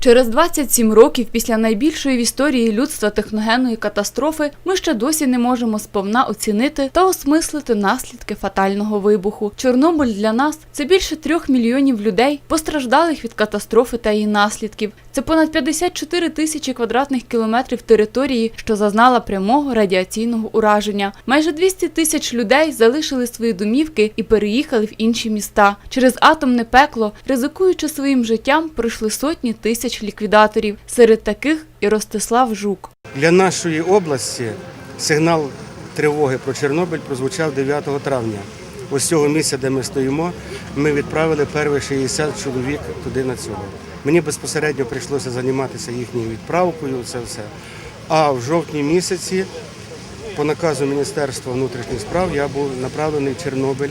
Через 27 років після найбільшої в історії людства техногенної катастрофи ми ще досі не можемо сповна оцінити та осмислити наслідки фатального вибуху. Чорнобиль для нас це більше трьох мільйонів людей, постраждалих від катастрофи та її наслідків. Це понад 54 тисячі квадратних кілометрів території, що зазнала прямого радіаційного ураження. Майже 200 тисяч людей залишили свої домівки і переїхали в інші міста. Через атомне пекло, ризикуючи своїм життям, пройшли сотні тисяч ліквідаторів. Серед таких і Ростислав Жук. Для нашої області сигнал тривоги про Чорнобиль прозвучав 9 травня. Ось цього місця, де ми стоїмо, ми відправили перші 60 чоловік туди на цього. Мені безпосередньо прийшлося займатися їхньою відправкою, це все. А в жовтні місяці, по наказу Міністерства внутрішніх справ, я був направлений в Чорнобиль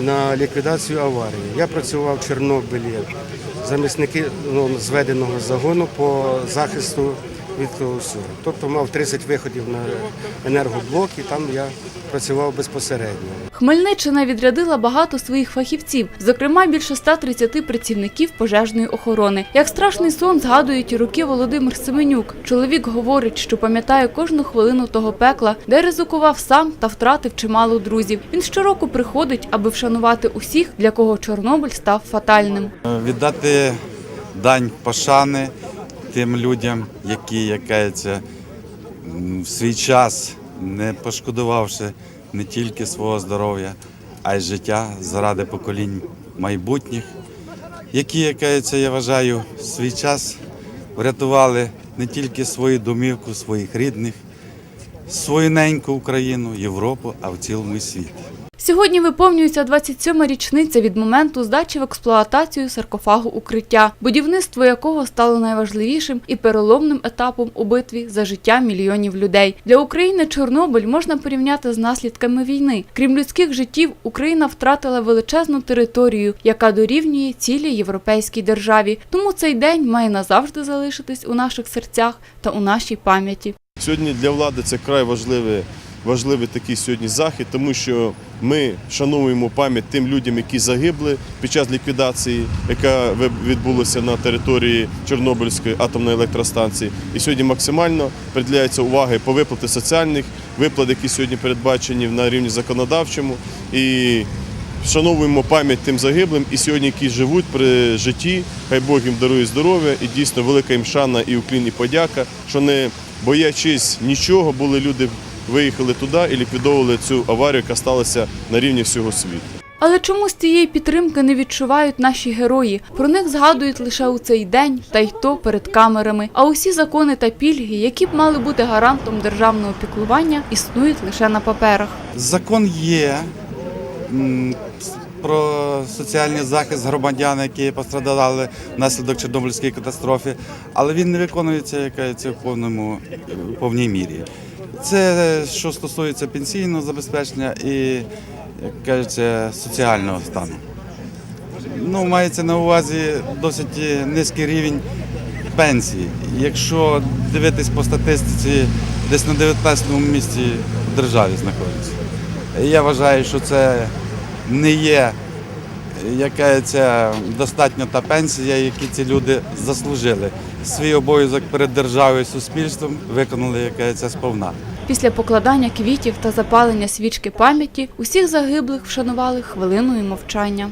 на ліквідацію аварії. Я працював в Чорнобилі замісники ну, зведеного загону по захисту від того всього. Тобто мав 30 виходів на енергоблок і там я працював безпосередньо. Хмельниччина відрядила багато своїх фахівців, зокрема більше 130 працівників пожежної охорони. Як страшний сон згадують і роки Володимир Семенюк. Чоловік говорить, що пам'ятає кожну хвилину того пекла, де ризикував сам та втратив чимало друзів. Він щороку приходить, аби вшанувати усіх, для кого Чорнобиль став фатальним. віддати дань пошани тим людям, які як кажеться, м, в свій час, не пошкодувавши не тільки свого здоров'я, а й життя заради поколінь майбутніх, які, як я вважаю, в свій час врятували не тільки свою домівку, своїх рідних, свою неньку Україну, Європу, а в цілому і світ. Сьогодні виповнюється 27-ма річниця від моменту здачі в експлуатацію саркофагу укриття, будівництво якого стало найважливішим і переломним етапом у битві за життя мільйонів людей. Для України Чорнобиль можна порівняти з наслідками війни. Крім людських життів, Україна втратила величезну територію, яка дорівнює цілій європейській державі. Тому цей день має назавжди залишитись у наших серцях та у нашій пам'яті. Сьогодні для влади це край важливий, важливий такий сьогодні захід, тому що ми шануємо пам'ять тим людям, які загибли під час ліквідації, яка відбулася на території Чорнобильської атомної електростанції. І сьогодні максимально приділяється уваги по виплати соціальних виплат, які сьогодні передбачені на рівні законодавчому. І Вшановуємо пам'ять тим загиблим і сьогодні, які живуть при житті, хай Бог їм дарує здоров'я і дійсно велика їм шана і уклін, і подяка, що не боячись нічого, були люди, виїхали туди і ліквідовували цю аварію, яка сталася на рівні всього світу. Але чомусь цієї підтримки не відчувають наші герої. Про них згадують лише у цей день, та й то перед камерами. А усі закони та пільги, які б мали бути гарантом державного піклування, існують лише на паперах. Закон є про соціальний захист громадян, які пострадали внаслідок Чорнобильської катастрофи, але він не виконується як в повному повній мірі. Це що стосується пенсійного забезпечення і як кажеться, соціального стану. Ну, мається на увазі досить низький рівень пенсії. Якщо дивитись по статистиці, десь на 19-му місці в державі знаходиться. Я вважаю, що це не є яка достатньо та пенсія, які ці люди заслужили. Свій обов'язок перед державою і суспільством виконали яка ця сповна. Після покладання квітів та запалення свічки пам'яті усіх загиблих вшанували хвилиною мовчання.